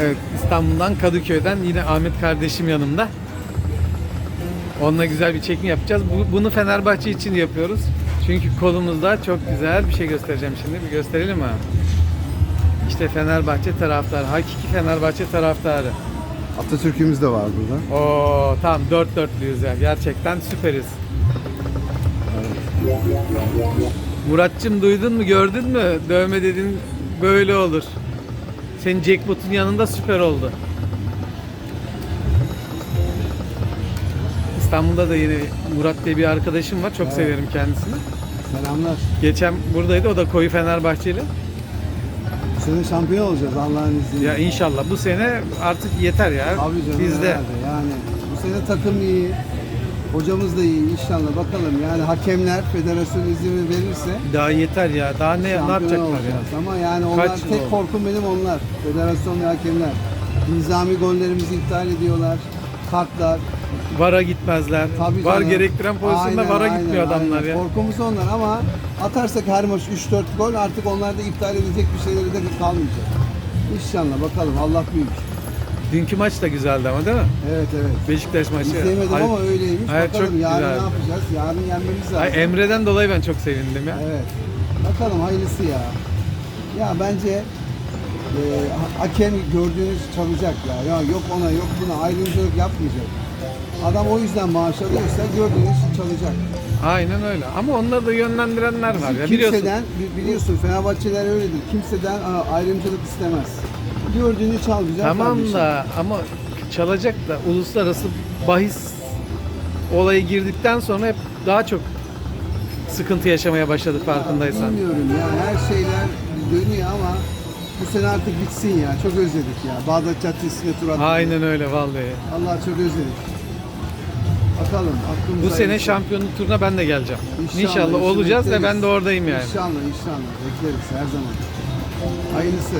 Evet İstanbul'dan Kadıköy'den yine Ahmet kardeşim yanımda. Onunla güzel bir çekim yapacağız. Bu- bunu Fenerbahçe için yapıyoruz. Çünkü kolumuzda çok güzel bir şey göstereceğim şimdi. Bir gösterelim mi? İşte Fenerbahçe taraftarı. Hakiki Fenerbahçe taraftarı. Atatürk'ümüz de var burada. Oo tamam dört dörtlüyüz ya. Gerçekten süperiz. Muratçım duydun mu gördün mü? Dövme dedin böyle olur. Senin jackpot'un yanında süper oldu. İstanbul'da da yine Murat diye bir arkadaşım var. Çok severim kendisini. Selamlar. Geçen buradaydı. O da koyu Fenerbahçeli. Bu sene şampiyon olacağız Allah'ın izniyle. Ya inşallah bu sene artık yeter ya. Abi canım Bizde. Yani bu sene takım iyi. Hocamız da iyi inşallah bakalım. Yani hakemler federasyon izin verirse Daha yeter ya. Daha ne, ne şampiyon yapacaklar ya? olacağız. Ama yani onlar Kaç yıl tek oldu? korkum benim onlar. Federasyon ve hakemler. Nizami gollerimizi iptal ediyorlar. Kartlar. VAR'a gitmezler. Tabii VAR canım. gerektiren pozisyonda Aynen, VAR'a aynen, gitmiyor adamlar aynen. ya. Korkumuz onlar ama atarsak her maç 3-4 gol artık onlarda iptal edecek bir şeyleri de kalmayacak. İnşallah bakalım Allah büyük. Dünkü maç da güzeldi ama değil mi? Evet evet. Beşiktaş maçı. İzleyemedim Ay- ama öyleymiş. Hayır, bakalım çok yarın güzel. ne yapacağız? Yarın yenmemiz lazım. Ay, Emre'den dolayı ben çok sevindim ya. Evet. Bakalım hayırlısı ya. Ya bence e, ha- hakem gördüğünüz çalacak ya. Ya yok ona yok buna ayrımcılık yapmayacak. Adam o yüzden maaş alıyorsa gördüğünüz çalacak. Aynen öyle. Ama onları da yönlendirenler var ya. Biliyorsun. Kimseden bi- biliyorsun Fenerbahçeler öyledir. Kimseden aa, ayrımcılık istemez. Gördüğünü çal güzel Tamam kardeşim. da ama çalacak da uluslararası bahis olayı girdikten sonra hep daha çok sıkıntı yaşamaya başladı farkındaysan. Bilmiyorum ya her şeyler dönüyor ama bu sene artık bitsin ya. Çok özledik ya. Bağdat Caddesi'ne tur attık. Aynen öyle vallahi. Allah çok özledik. Bakalım aklımız Bu sene hayırlısı. şampiyonluk turuna ben de geleceğim. İnşallah, İnşallah, olacağız ve bekleriz. ben de oradayım yani. İnşallah inşallah bekleriz her zaman. Hayırlısı.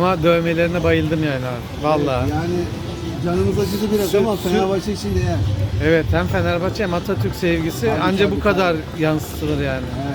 Ama dövmelerine bayıldım yani abi. Vallahi. Yani canımız acıdı biraz Sü- ama sü- Fenerbahçe için değer. Evet hem Fenerbahçe hem Atatürk sevgisi Tabii, anca tabii, bu kadar yansıtılır yani. Evet.